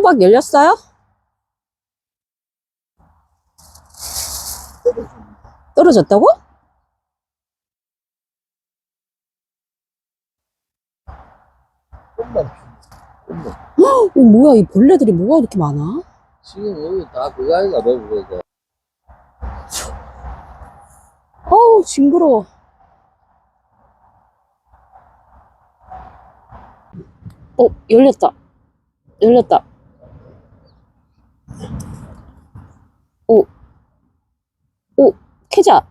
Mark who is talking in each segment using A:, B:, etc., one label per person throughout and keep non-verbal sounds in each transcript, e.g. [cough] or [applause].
A: 호박 열렸어요? 떨어졌다고? 이거 뭐야, 이 벌레들이 뭐가 이렇게 많아?
B: 지금 여기 다 그거 아이가 봐 그거
A: 어우, 징그러워. 어, 열렸다. 열렸다. 오, 오, 캐자.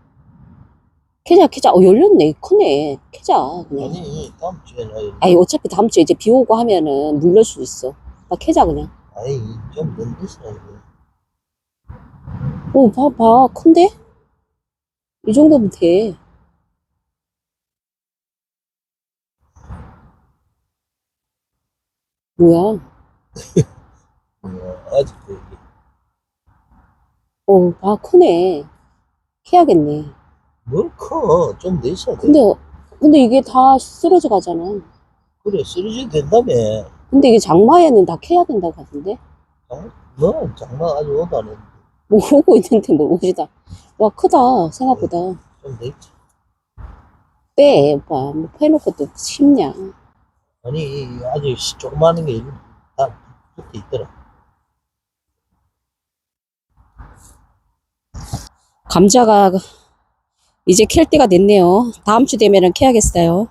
A: 캐자, 캐자. 어, 열렸네. 크네. 캐자. 그냥.
B: 아니 다음 주에 나
A: 아니, 어차피 다음 주에 이제 비 오고 하면은 물릴 수도 있어. 나 캐자, 그냥.
B: 아니 좀먼 데서 하는
A: 오, 봐, 봐. 큰데? 이 정도면 돼. 뭐야?
B: 거 아직도 이게
A: 어, 아, 크네. 캐야겠네.
B: 뭘 커 좀 내셔야 돼
A: 근데, 근데 이게 다 쓰러져 가잖아.
B: 그래 쓰러져도 된다며
A: 근데 이게 장마에는 다 캐야 된다고 하던데?
B: 너 장난 아직 오도 안 했는데
A: 뭐 오고 있는데 뭘 오시다. 와, 크다. 생각보다.
B: 좀 내지
A: 빼, 오빠. 뭐 패놓고 또 심냐.
B: 아니 아직 시- 조그마한 게 이렇게 다 붙어 있더라
A: 감자가 이제 캘 때가 됐네요. 다음 주 되면은 캐야겠어요.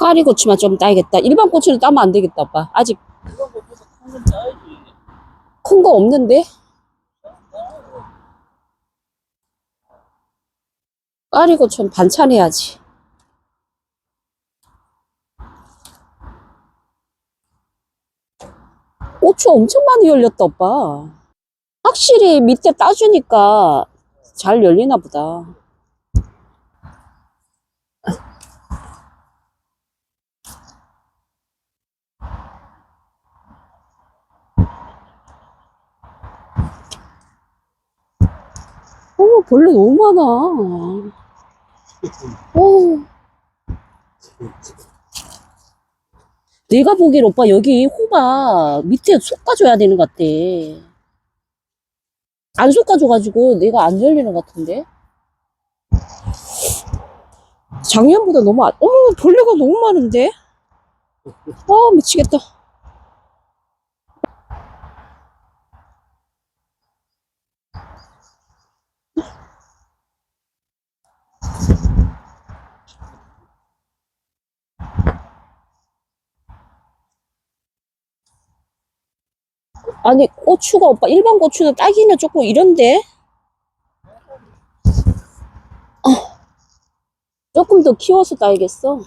A: 까리 고추만 좀 따야겠다. 일반 고추를 따면 안 되겠다, 오빠. 아직 큰 거 없는데? 까리 고추는 반찬 해야지. 고추 엄청 많이 열렸다, 오빠. 확실히 밑에 따주니까 잘 열리나 보다. 어, 벌레 너무 많아. 어. 내가 보기엔 오빠 여기 호박 밑에 솎아줘야 되는 것 같아. 안 솎아줘가지고 내가 안 열리는 것 같은데? 작년보다 너무, 안, 어머, 벌레가 너무 많은데? 아, 미치겠다. 아니, 고추가 오빠, 일반 고추는 따기는 조금 이런데? 어, 조금 더 키워서 따야겠어.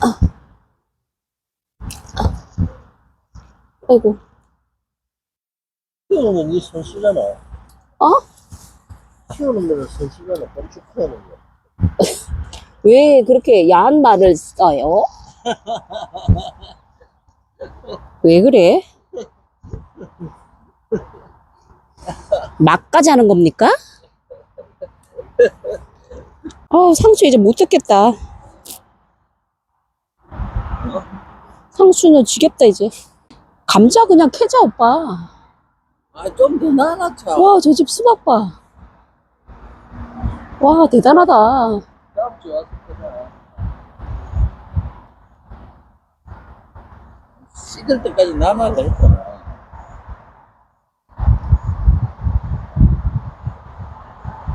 A: 아. 아. 아이고,
B: 키우는 건네손 쓰잖아
A: 어?
B: 키우는 거는 손 쓰잖아 건축 키우는 거 [laughs]
A: 왜 그렇게 야한 말을 써요? [laughs] 왜 그래? 막까지 하는 겁니까? 어, 상추 이제 못 듣겠다. 상추는 지겹다, 이제. 감자 그냥 캐자, 오빠.
B: 아좀 더 나눠차
A: 와, 저 집 수박 봐. 와, 대단하다.
B: 다음 주에 와서 보자 식을 때까지 남아야 될 거야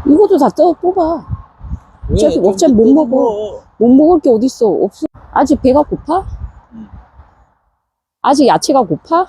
A: 이것도 다 떠, 뽑아. 어차피
B: 좀
A: 어차피 못 먹어. 못 먹을 게 어딨어. 없어. 아직 배가 고파?
B: 응.
A: 아직 야채가 고파?
B: 어.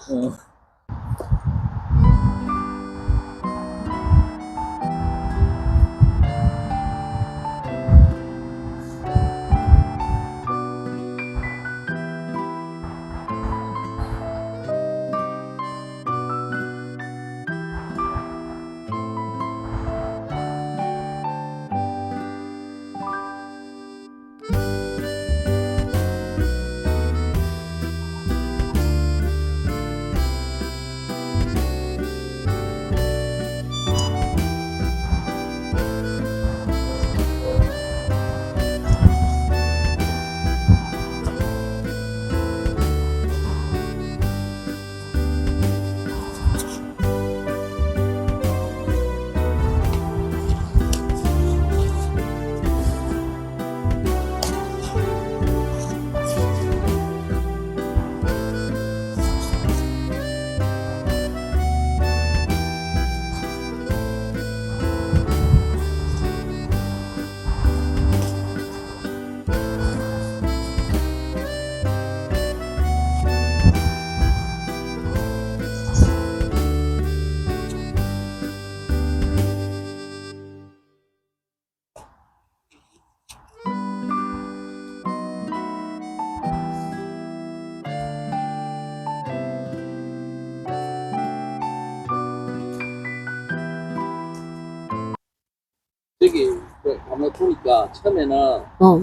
B: 보니까 처음에는
A: 어,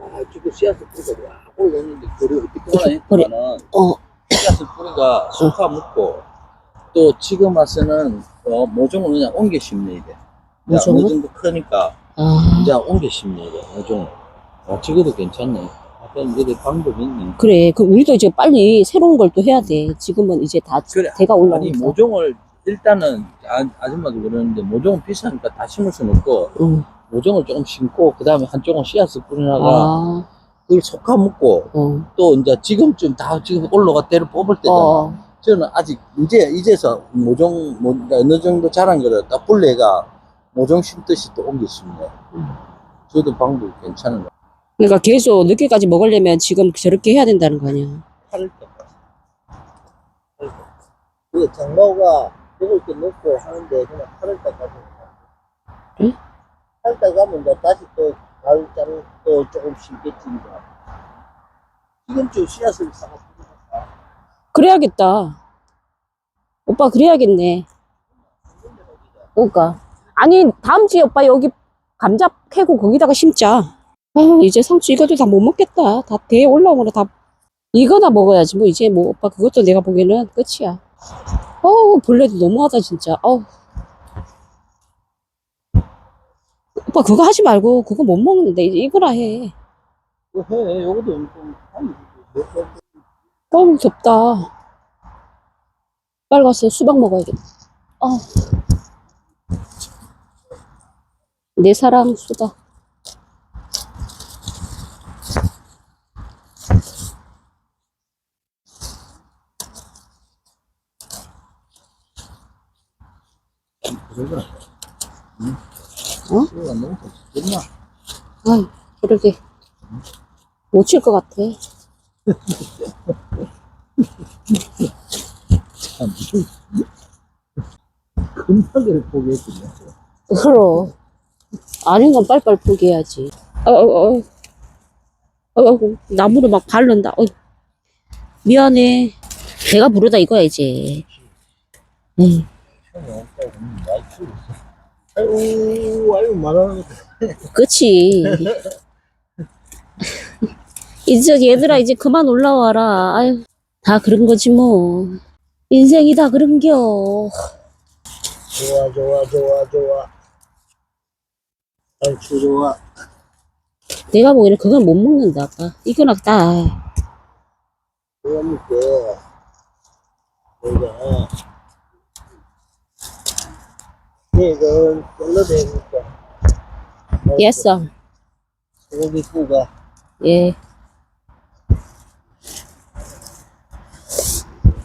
B: 아, 지금 씨앗을 뿌리가 와 올라오는데 그걸 어떻게. 했더만은
A: 어,
B: 씨앗을 뿌리가 속아 묻고 또 지금 와서는 어, 모종을 그냥 옮겨 심네 이제
A: 모종을?
B: 어느 정도 크니까
A: 아.
B: 이제 옮겨 심네 이제 모종 아 지금도 괜찮네 하여튼 이제 방법이 있네
A: 그래. 그 우리도 이제 빨리 새로운 걸 또 해야 돼. 지금은 이제 다
B: 그래
A: 대가
B: 아니
A: 올라오니까.
B: 모종을 일단은 아, 아줌마도 그러는데 모종은 비싸니까 다 심을 수는 없고
A: 응.
B: 모종을 조금 심고 그 다음에 한쪽은 씨앗을 뿌리다가
A: 아,
B: 그걸 속아 묻고
A: 어.
B: 또 이제 지금쯤 다 지금 올라가 때를 뽑을 때잖아.
A: 어.
B: 저는 아직 이제 이제서 모종 뭐 어느 정도 자란 거를 딱 불레가 모종 심듯이 또 심네.
A: 음.
B: 저도 방법이 괜찮은 거.
A: 그러니까 계속 늦게까지 먹으려면 지금 저렇게 해야 된다는 거 아니야.
B: 팔을 때. 그 장모가 먹을 때 먹고 하는데 그냥 팔을 때 가고.
A: 응?
B: 때 가면 이제 다시 또 가을 자루 또 조금 심겠지 이제. 지금쯤 씨앗을 사고
A: 그래야겠다. 오빠 그래야겠네. 그러니까 아니 다음 주에 오빠 여기 감자 캐고 거기다가 심자. 아 이제 상추 이것도 다 못 먹겠다. 다 대에 올라오면 다 이거나 먹어야지 뭐 이제 뭐 오빠 그것도 내가 보기에는 끝이야. 어우 벌레도 너무하다 진짜. 어우. 오빠 그거 하지 말고 그거 못 먹는데 이제 이거나 해.
B: 뭐 해. 요것도 번.
A: 어우 덥다. 가서 수박 먹어야겠다. 어. 내 사랑 수박.
B: 응?
A: 어? 아이, 그러게. 못 칠 것 같아.
B: 참. 금방을 포기했거든.
A: 그럼. 아닌 건 빨리빨리 포기해야지. 어, 어, 어. 어, 어, 나무를 막 바른다. 어. 미안해. 내가 부르다 이거야, 이제. 응.
B: 아이고, 아이고, 말하는 거.
A: 그치. [laughs] 이제 얘들아 이제 그만 올라와라. 아유, 다 그런 거지 뭐. 인생이 다 그런겨.
B: 좋아, 좋아, 좋아, 좋아. 아이고, 좋아.
A: 내가 보기에는 그건 못 먹는다, 아빠. 이거나 따.
B: 좋아, 먹게. 내가. 이건 잘라내니까.
A: 예써.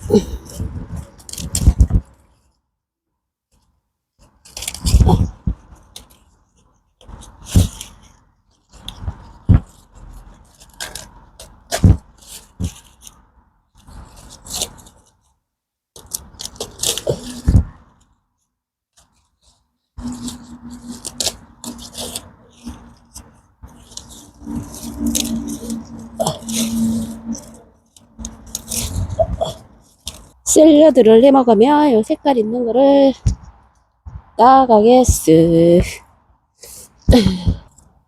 B: 고
A: 샐러드를 해 먹으면 요 색깔 있는 거를 따가겠어.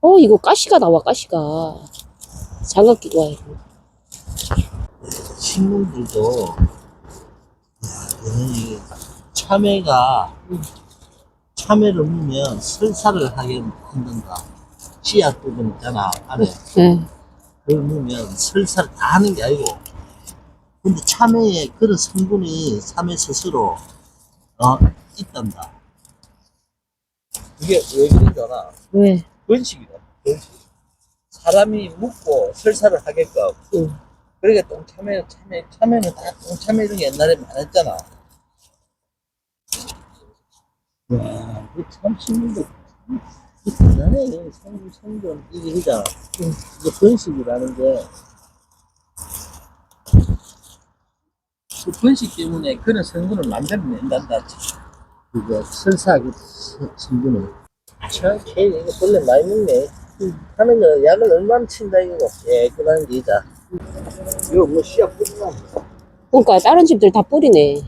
A: 어, 이거 가시가 나와, 가시가. 장갑기도 와, 이거.
B: 식물들도 이 참외가 참외를 넣으면 설사를 하게 만든다. 씨앗 부분 있잖아 안에
A: 예.
B: 그걸 넣으면 설사를 다 하는 게 아니고 근데 참외에 그런 성분이 참외 스스로 어 있단다. 이게 왜 그런 줄 알아?
A: 왜?
B: 번식이다. 번식. 사람이 묵고 설사를 하게끔
A: 응.
B: 그러니까 똥참외, 참외, 참외는 다 똥참외 이런 게 옛날에 많았잖아. 와, 그참 신문도 이 대단해. 성, 성전, 이게. 이게 번식이라는 게. 그 번식 때문에 그런 성분을 만들어 낸단다. 그거 설사하기 성분을. 참, 걔 이거 벌레 많이 먹네. 하는 거 약을 얼마나 친다 이거. 예, 그런 게이다. 이거 뭐 씨앗 뿌리나?
A: 그러니까 다른 집들 다 뿌리네.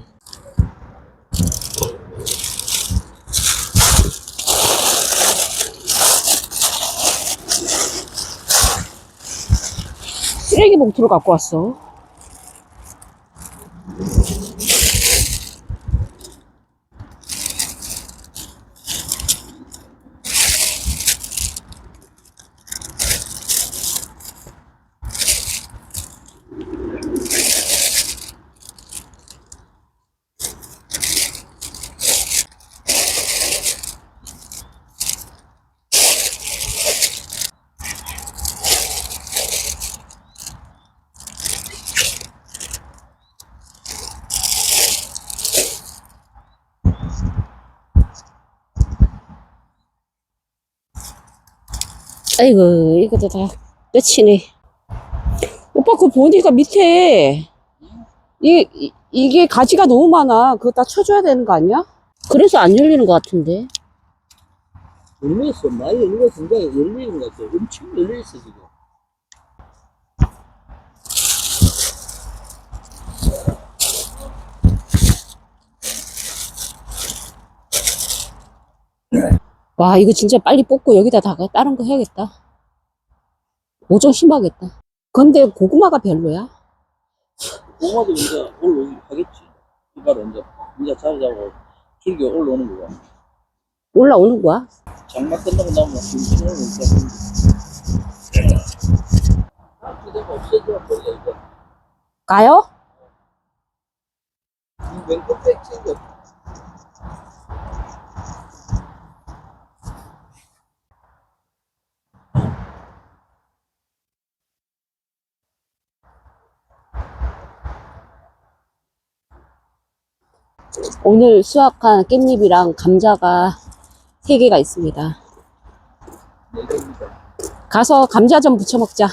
A: 쓰레기 봉투를 갖고 왔어. 아이고, 이것도 다 끝이네. 오빠, 그거 보니까 밑에, 이, 이- 이 게 가지가 너무 많아. 그거 다 쳐줘야 되는 거 아니야? 그래서 안 열리는 것 같은데.
B: 열렸어. 많이 열린 진짜 열리는 것 같아. 엄청 열려있어, 지금.
A: 와, 이거 진짜 빨리 뽑고 여기다 다가 다른 거 해야겠다. 모종 심하겠다. 근데 고구마가 별로야?
B: 고마도 이제 올라오긴 하겠지. 이발 이제, 이제 자리 잡고 줄기 올라오는 거야.
A: 올라오는 거야?
B: 장마 끝나고 나면 김치 올라오니까. 이거 없어져 버려, 이거.
A: 가요?
B: 이 왼쪽에 챙겨.
A: 오늘 수확한 깻잎이랑 감자가 세 개가 있습니다.
B: 네 개입니다.
A: 가서 감자 좀 부쳐 먹자.